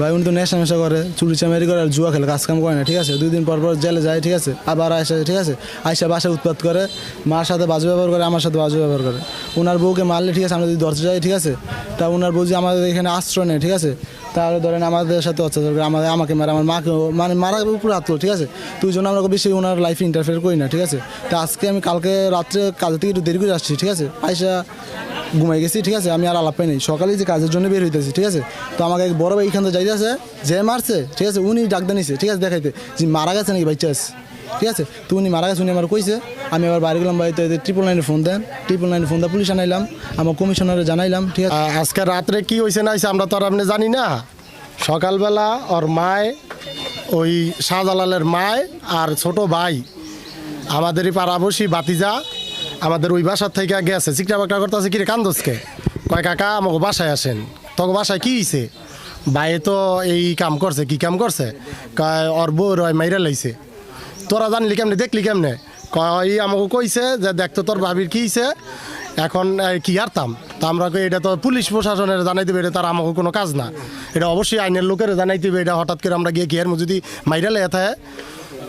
ভাই, উনি তো নেশা মেশা করে, চুরি চামারি করে আর জুয়া খেলে, কাজ কাম করে না, ঠিক আছে? দুই দিন পর পর জেলে যায়, ঠিক আছে? আবার আসে ঠিক আছে? আইসা বাসায় উৎপাত করে, মার সাথে বাজু ব্যবহার করে, আমার সাথে বাজু ব্যবহার করে। ওনার বউকে মারলে, ঠিক আছে, আমরা যদি দরজা যাই, ঠিক আছে? তা ওনার বউ যে আমাদের এখানে আশ্রয় নেয়, ঠিক আছে? তাহলে ধরেন আমাদের সাথে অত্যাচার করে, আমাদের, আমাকে মারে, আমার মাকে মানে মারার উপরে হাত ঠিক আছে? তুই জন্য আমরা বেশি ওনার লাইফে ইন্টারফেয়ার করি না, ঠিক আছে? তা আজকে আমি কালকে রাত্রে কাজে থেকে একটু দেরি করে আসছি, ঠিক আছে? আইসা ঘুমাই গেছি, ঠিক আছে? আমি আর আলাপ পাই নাই সকালে যে কাজের জন্য বের হইতেছি, ঠিক আছে? তো আমাকে এক বড় ভাই এখান থেকে যাইতেছে, যে মারছে, ঠিক আছে? উনি ডাক নিছে, ঠিক আছে? দেখাইতে। যে মারা গেছে নাকি আছে ঠিক আছে? তো উনি মারা গেছে, উনি আমার কইছে। আমি আবার বাড়ি গেলাম বাড়িতে ট্রিপল নাইনে ফোন দেন। ট্রিপল নাইনে ফোন দেন পুলিশ আনাইলাম, আমার কমিশনারে জানাইলাম, ঠিক আছে? আজকে রাত্রে কি হয়েছে না হয়েছে আমরা তো আর আপনি জানি না। সকালবেলা ওর মায়, ওই শাহজালালের মায় আর ছোট ভাই, আমাদেরই পাড়াবসী বাতিজা আমাদের ওই বাসার থেকে গেছে চিকটা বাকটা করতেছে, কিরে, কান্দসকে? কয়, কাকা, আমাকে বাসায় আসেন। তোকে বাসায় কী হয়েছে ভাইয়ে তো এই কাম করছে, কি কাম করছে? কয়, ওর বউ রয় মাইরা লাইছে। তোরা জানলি কেমনে, দেখলি কেমনে? কয় আমাকে কইছে যে দেখতো তোর ভাবির কি হইছে? এখন কি হারতাম? তা আমরা এটা তো পুলিশ প্রশাসনের জানাই দেবে, এটা তার আমাকে কোনো কাজ না। এটা অবশ্যই আইনের লোকের জানাই দেবে, এটা হঠাৎ করে আমরা গিয়ে কি আর যদি মাইরা লেগে থাকে?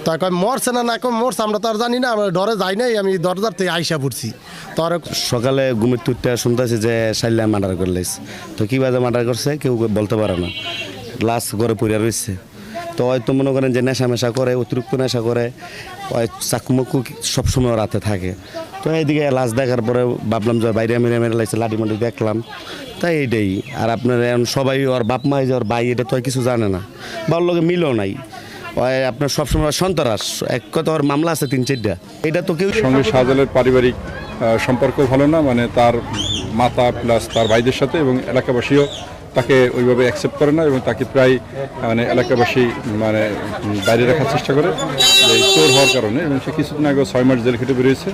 তা কয়, মরছে না না কয়, মরছে, আমরা তো আর জানি না, আমরা ডরে যাই নাই, আমি দরজার থেকে আইসা পড়ছি। তোর সকালে ঘুমের তুইটা শুনতেছি যে সাইলা মার্ডার করলেস তো কী বাজে মার্ডার করছে, কেউ বলতে পারে না। লাশ ঘরে পড়ে রয়েছে তো হয়তো মনে করেন যে নেশা মেশা করে, অতিরিক্ত নেশা করে ওই চাকুমুকু সবসময় রাতে থাকে। তো এইদিকে লাশ দেখার পরে ভাবলাম যে বাইরে মেরে মেরে লাগছে লাঠি মাটি দেখলাম। তাই এইটাই। আর আপনার সবাই ওর বাপ মা ওর ভাই, এটা তো আর কিছু জানে না। বা ওর লগে মিলও নাই। আপনার সবসময় সন্তরাস। এক কথা ওর মামলা আছে তিন, চারটা। এটা তো কেউ সঙ্গে শাহজালের পারিবারিক সম্পর্ক ভালো না মানে তার মাতা প্লাস তার ভাইদের সাথে এবং এলাকাবাসীও তাকে ওইভাবে অ্যাকসেপ্ট করে না এবং তাকে প্রায় মানে এলাকাবাসী মানে বাইরে রাখার চেষ্টা করে চোর হওয়ার কারণে এবং সে কিছুদিন আগে ছয় মাস জেল খেটে বেরিয়েছে।